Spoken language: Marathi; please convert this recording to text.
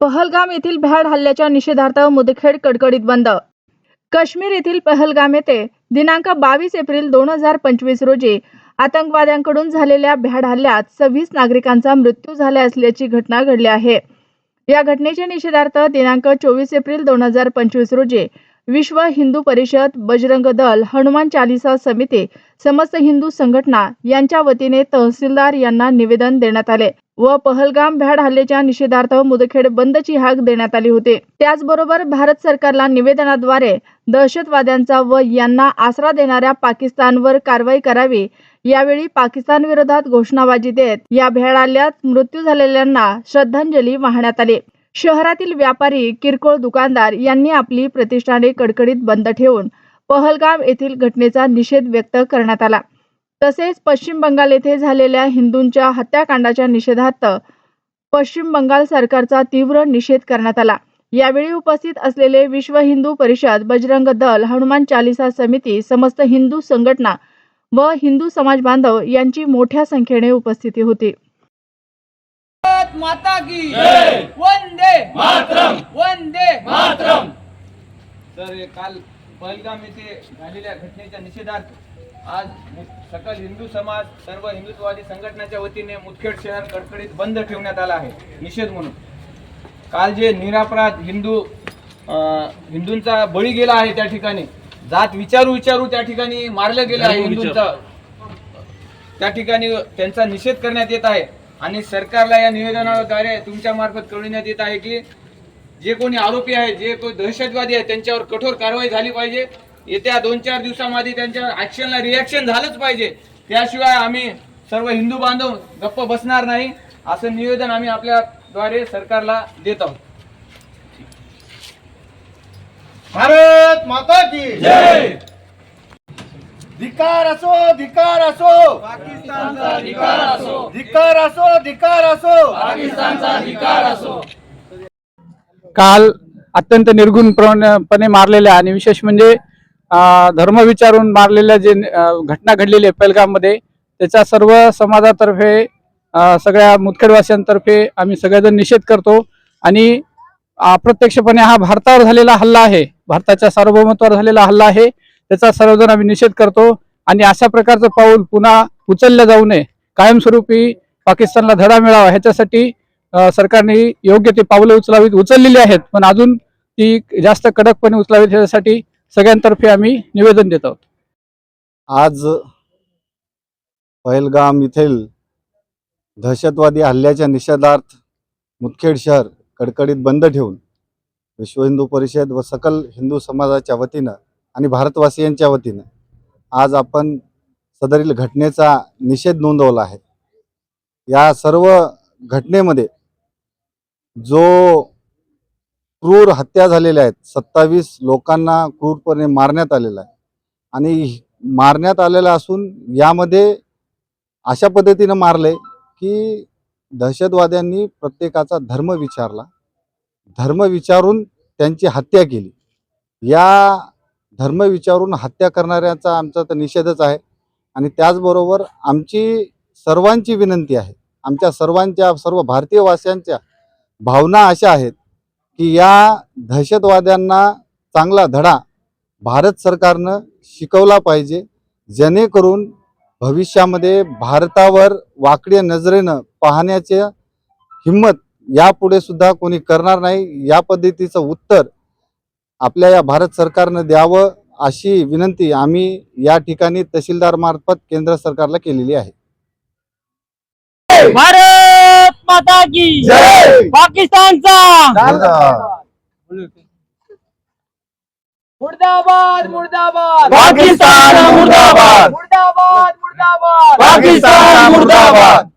पहलगाम येथील भ्याड हल्ल्याच्या निषेधार्थ मुदखेड कडकडीत बंद. काश्मीर येथील पहलगाम येथे दिनांक बावीस एप्रिल दोन हजार पंचवीस रोजी आतंकवाद्यांकडून झालेल्या भ्याड हल्ल्यात सव्वीस नागरिकांचा मृत्यू झाला असल्याची घटना घडली आहे. या घटनेच्या निषेधार्थ दिनांक चोवीस एप्रिल दोन हजार पंचवीस रोजी विश्व हिंदू परिषद बजरंग दल हनुमान चालिसा समिती समस्त हिंदू संघटना यांच्या वतीने तहसीलदार यांना निवेदन देण्यात आले व पहलगाम भ्याड हल्ल्याच्या निषेधार्थ मुदखेड बंदची हाक देण्यात आली होती. त्याचबरोबर भारत सरकारला निवेदनाद्वारे दहशतवाद्यांचा व यांना आसरा देणाऱ्या पाकिस्तानवर कारवाई करावी यावेळी पाकिस्तान विरोधात घोषणाबाजी देत या भ्याड हल्ल्यात मृत्यू झालेल्यांना श्रद्धांजली वाहण्यात आली. शहरातील व्यापारी किरकोळ दुकानदार यांनी आपली प्रतिष्ठाने कडकडीत बंद ठेवून पहलगाम येथील घटनेचा निषेध व्यक्त करण्यात आला. तसेच पश्चिम बंगाल येथे झालेल्या हिंदूंच्या हत्याकांडाच्या निषेधार्थ पश्चिम बंगाल सरकारचा तीव्र निषेध करण्यात आला. यावेळी उपस्थित असलेले विश्व हिंदू परिषद बजरंग दल हनुमान चालिसा समिती समस्त हिंदू संघटना व हिंदू समाज बांधव यांची मोठ्या संख्येने उपस्थिती होती. भारत माता की। जय! वंदे। मातरम! वंदे। मातरम। तर काल पहलगाम येथे झालेल्या घटनेच्या निषेधार्थ आज सकल हिंदू समाज सर्व हिंदुत्ववादी संघटनेच्या वतीने मुदखेड शहर कडकडीत बंद ठेवण्यात आला आहे. निषेध म्हणून. काल जे निरापराध हिंदू अं, हिंदूंचा बळी गेला आहे त्या ठिकाणी जात विचारू विचारू त्या ठिकाणी मारलं गेलं आहे हिंदूंचा. त्या ठिकाणी त्यांचा निषेध करण्यात येत आहे. आणि सरकारला या निवेदनाद्वारे तुमच्या मार्फत कळविण्यात येत आहे की जे कोणी आरोपी आहेत जे कोणी दहशतवादी आहेत त्यांच्यावर कठोर कारवाई झाली पाहिजे. येत्या दोन चार दिवसामध्ये त्यांच्या ऍक्शनला रिॲक्शन झालंच पाहिजे. त्याशिवाय आम्ही सर्व हिंदू बांधव गप्प बसणार नाही असं निवेदन आम्ही आपल्याद्वारे सरकारला देत आहोत. भारत माता की जय! धिकार असो धिकार असो. पाकिस्तानचा अधिकार असो. धिकार असो धिकार असो. पाकिस्तानचा अधिकार असो. काल अत्यंत निर्गुणपणे मारलेल्या आणि विशेष म्हणजे अं, धर्म विचारून मारलेल्या जे घटना घडलेली आहे पहलगाममध्ये त्याचा सर्व समाजातर्फे सगळ्या मुदखेडवासियांतर्फे आम्ही सगळेजण निषेध करतो. आणि अप्रत्यक्षपणे हा भारतावर झालेला हल्ला आहे. भारताच्या सार्वभौमत्वावर झालेला हल्ला आहे. त्याचा सर्वजण आम्ही निषेध करतो आणि अशा प्रकारचं पाऊल पुन्हा उचललं जाऊ नये. कायमस्वरूपी पाकिस्तानला धडा मिळावा ह्याच्यासाठी सरकारने योग्य ती पावलं उचलावीत उचललेली आहेत. पण अजून ती जास्त कडकपणे उचलावीत ह्यासाठी सगळ्यांतर्फे आम्ही निवेदन देत आहोत. आज पहलगाम येथील दहशतवादी हल्ल्याच्या निषेधार्थ मुदखेड शहर कडकडीत बंद ठेवून विश्व हिंदू परिषद व सकल हिंदू समाजाच्या वतीनं आणि भारतवासियांच्या वतीनं आज आपण सदरील घटनेचा निषेध नोंदवला आहे. या सर्व घटनेमध्ये जो क्रूर हत्या झालेल्या आहेत सत्तावीस लोकांना क्रूरपणे मारण्यात आलेला आहे. आणि मारण्यात आलेला असून यामध्ये अशा पद्धतीनं मारलंय की दहशतवाद्यांनी प्रत्येकाचा धर्म विचारला. धर्म विचारून त्यांची हत्या केली. या धर्म विचारून हत्या करणाऱ्याचा आमचा तर निषेधच आहे. आणि त्याचबरोबर आमची सर्वांची विनंती आहे. आमच्या सर्वांच्या सर्व भारतीय वासियांच्या भावना अशा आहेत की या दहशतवाद्यांना चांगला धडा भारत सरकारनं शिकवला पाहिजे. जेणेकरून भविष्यामध्ये भारतावर वाकड्या नजरेनं पाहण्याचे हिंमत यापुढे सुद्धा कोणी करणार नाही. या पद्धतीचं उत्तर आपल्या या भारत सरकारनं द्यावं अशी विनंती आम्ही या ठिकाणी तहसीलदार मार्फत केंद्र सरकारला केलेली आहे. भारत माता की जय! पाकिस्तानचा! मुर्दाबाद मुर्दाबाद! पाकिस्तान मुर्दाबाद! मुर्दाबाद मुर्दाबाद! पाकिस्तान मुर्दाबाद!